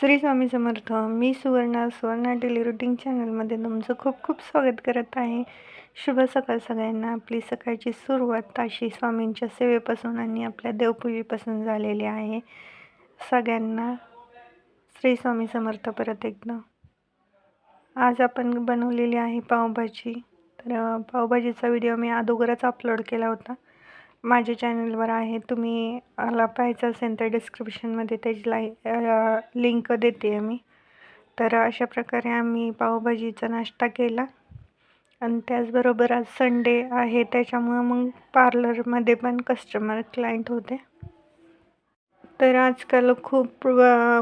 श्री स्वामी समर्थ मी Suvarna Suvarna daily routine चॅनलमध्ये तुमचं खूप खूप स्वागत करत आहे. शुभ सकाळ सगळ्यांना. आपली सकाळची सुरुवात ताशी स्वामींच्या सेवेपासून आणि आपल्या देवपूजेपासून झालेली आहे. सगळ्यांना श्री स्वामी समर्थ परत एकदा. आज आपण बनवलेली आहे पावभाजी. तर पावभाजीचा व्हिडिओ मी अगोदरच अपलोड केला होता. माझ्या चॅनलवर आहे. तुम्ही ला पाहायचं असेल तर डिस्क्रिप्शनमध्ये त्याची लाई लिंक देते आहे मी. तर अशा प्रकारे आम्ही पावभाजीचा नाश्ता केला. आणि त्याचबरोबर आज संडे आहे. त्याच्यामुळं मग पार्लरमध्ये पण कस्टमर क्लायंट होते. तर आजकाल खूप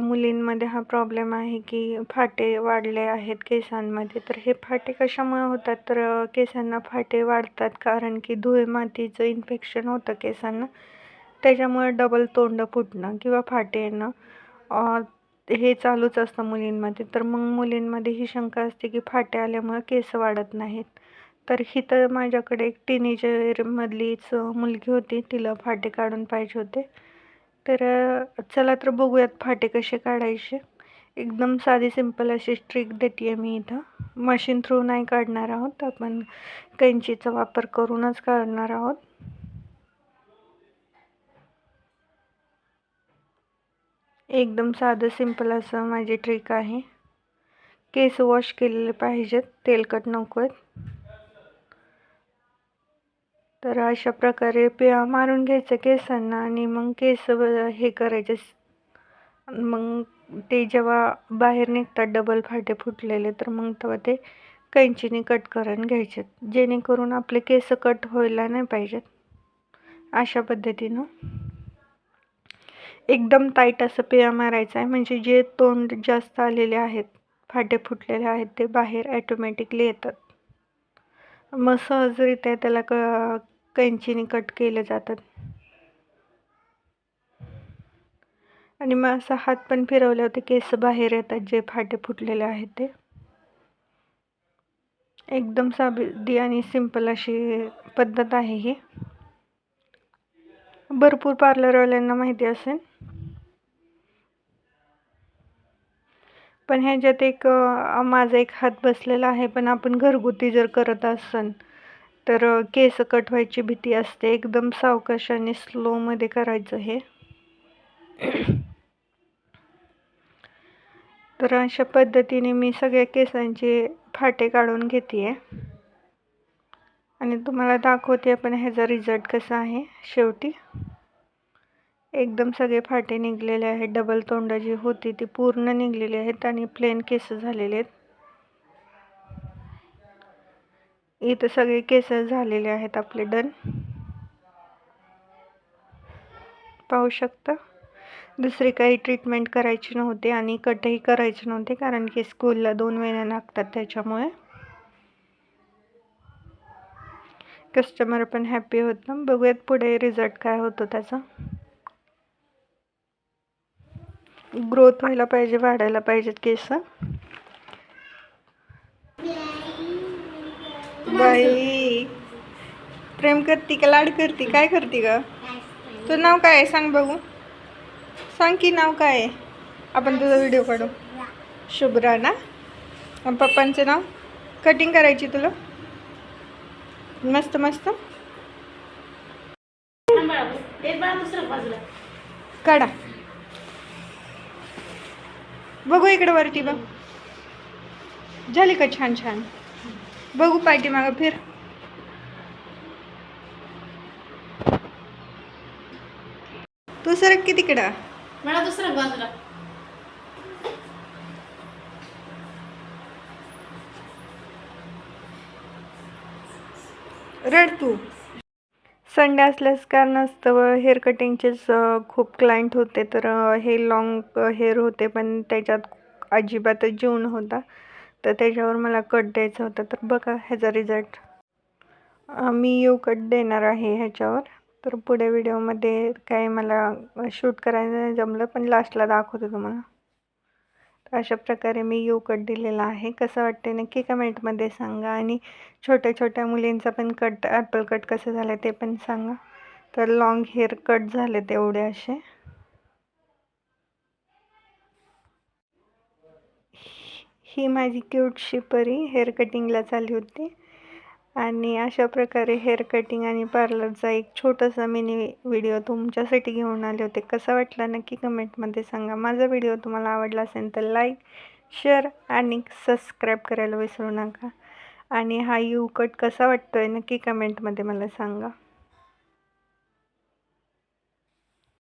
मुलींमध्ये हा प्रॉब्लेम आहे की फाटे वाढले आहेत केसांमध्ये. तर हे फाटे कशामुळे होतात? तर केसांना फाटे वाढतात कारण की धुळे मातीचं इन्फेक्शन होतं केसांना. त्याच्यामुळे डबल तोंड फुटणं किंवा फाटे येणं हे चालूच असतं मुलींमध्ये. तर मग मुलींमध्ये ही शंका असते की फाटे आल्यामुळे केस वाढत नाहीत. तर ही तर माझ्याकडे एक टीनेजरमधलीच मुलगी होती. तिला फाटे काढून पाहिजे होते. तर चला तर बघूयात फाटे कसे काढायचे. एकदम साधी सिंपल अशी ट्रिक देते आहे मी इथं. मशीन थ्रू नाही काढणार आहोत. आपण कैंचीचा वापर करूनच काढणार आहोत. एकदम साधं सिंपल असं माझी ट्रिक आहे. केस वॉश केलेले पाहिजेत. तेलकट नको आहेत तर अशा प्रकारे पिळा मारून घ्यायचं केसांना आणि मग केस हे करायचे. मग ते जेव्हा बाहेर निघतात डबल फाटे फुटलेले तर मग तेव्हा ते कैंचीने कट करून घ्यायचे जेणेकरून आपले केस कट व्हायला नाही पाहिजेत. अशा पद्धतीनं. एकदम टाईट असं पेया मारायचं आहे म्हणजे जे तोंड जास्त आलेले आहेत फाटे फुटलेले आहेत ते बाहेर ॲटोमॅटिकली येतात. मग सहजरित्या त्याला क कैंचीने कट केले जातात. आणि मग असा हात पण फिरवले होते केस बाहेर येतात जे फाटे फुटलेले आहेत ते. एकदम साधी आणि सिंपल अशी पद्धत आहे ही. भरपूर पार्लरवाल्यांना माहिती असेल. पण ह्याच्यात एक माझा एक हात बसलेला आहे पण आपण घरगुती जर करत असन तर केस कट व्हायची भीती असते. एकदम सावकाशाने स्लोमध्ये करायचं हे. तर अशा पद्धतीने मी सगळ्या केसांचे फाटे काढून घेते आहे आणि तुम्हाला दाखवते पण ह्याचा रिझल्ट कसा आहे. शेवटी. एकदम सगळे फाटे निघलेले आहेत. डबल तोंड जी होती ती पूर्ण निघलेली आहेत आणि प्लेन केस झालेले आहेत. इथं सगळे केस झालेले आहेत आपले डन. पाहू शकता. दुसरी काही ट्रीटमेंट करायची नव्हती आणि कटही करायचे नव्हते कारण की स्कूलला दोन महिने लागतात त्याच्यामुळे. कस्टमर पण हॅपी होतं बघूयात पुढे रिझल्ट काय होतो त्याचा. ग्रोथ व्हायला पाहिजे वाढायला पाहिजेत केस. बाई. प्रेम करती का लाड करती? काय करते ग? तुझं नाव काय आहे? सांग बघू. सांग की नाव काय आहे? आपण तुझा व्हिडिओ काढू. शुभ्रा ना? पप्पांचं नाव? कटिंग करायची तुला? मस्त मस्त. काढा. बघू इकडे वरती बघ. झाली का छान छान? बघू पाठी मागं फिर. तू सरक की तिकडं? मला दुसऱ्या बाजूला. रड तू. संडे असल्यास कारणास्तव हेअर कटिंगचेच खूप क्लायंट होते तर हे लॉंग हेअर होते पण त्याच्यात अजिबातच जीव नव्हता. तर त्याच्यावर मला कट द्यायचा होता. तर बघा ह्याचा रिझल्ट मी यू कट देणार आहे ह्याच्यावर. तर पुढे व्हिडिओमध्ये काय मला शूट करायला जमलं पण लास्टला दाखवते तुम्हाला. तर अशा प्रकारे मी यू कट दिलेला आहे. कसं वाटते नक्की कमेंटमध्ये सांगा. आणि छोट्या छोट्या मुलींचा पण कट ॲपल कट कसं झालं ते पण सांगा. तर लाँग हेअर कट झाले तेवढे असे. ही माझी क्यूटशी परी हेअर कटिंगला चालली होती. आणि अशा प्रकारे हेअर कटिंग आणि पार्लरचा एक छोटासा मिनी व्हिडिओ तुमच्यासाठी घेऊन आले होते. कसा वाटला नक्की कमेंटमध्ये सांगा. माझा व्हिडिओ तुम्हाला आवडला असेल तर लाईक शेअर आणि सबस्क्राईब करायला विसरू नका. आणि हा यू कट कसा वाटतो आहे नक्की कमेंटमध्ये मला सांगा.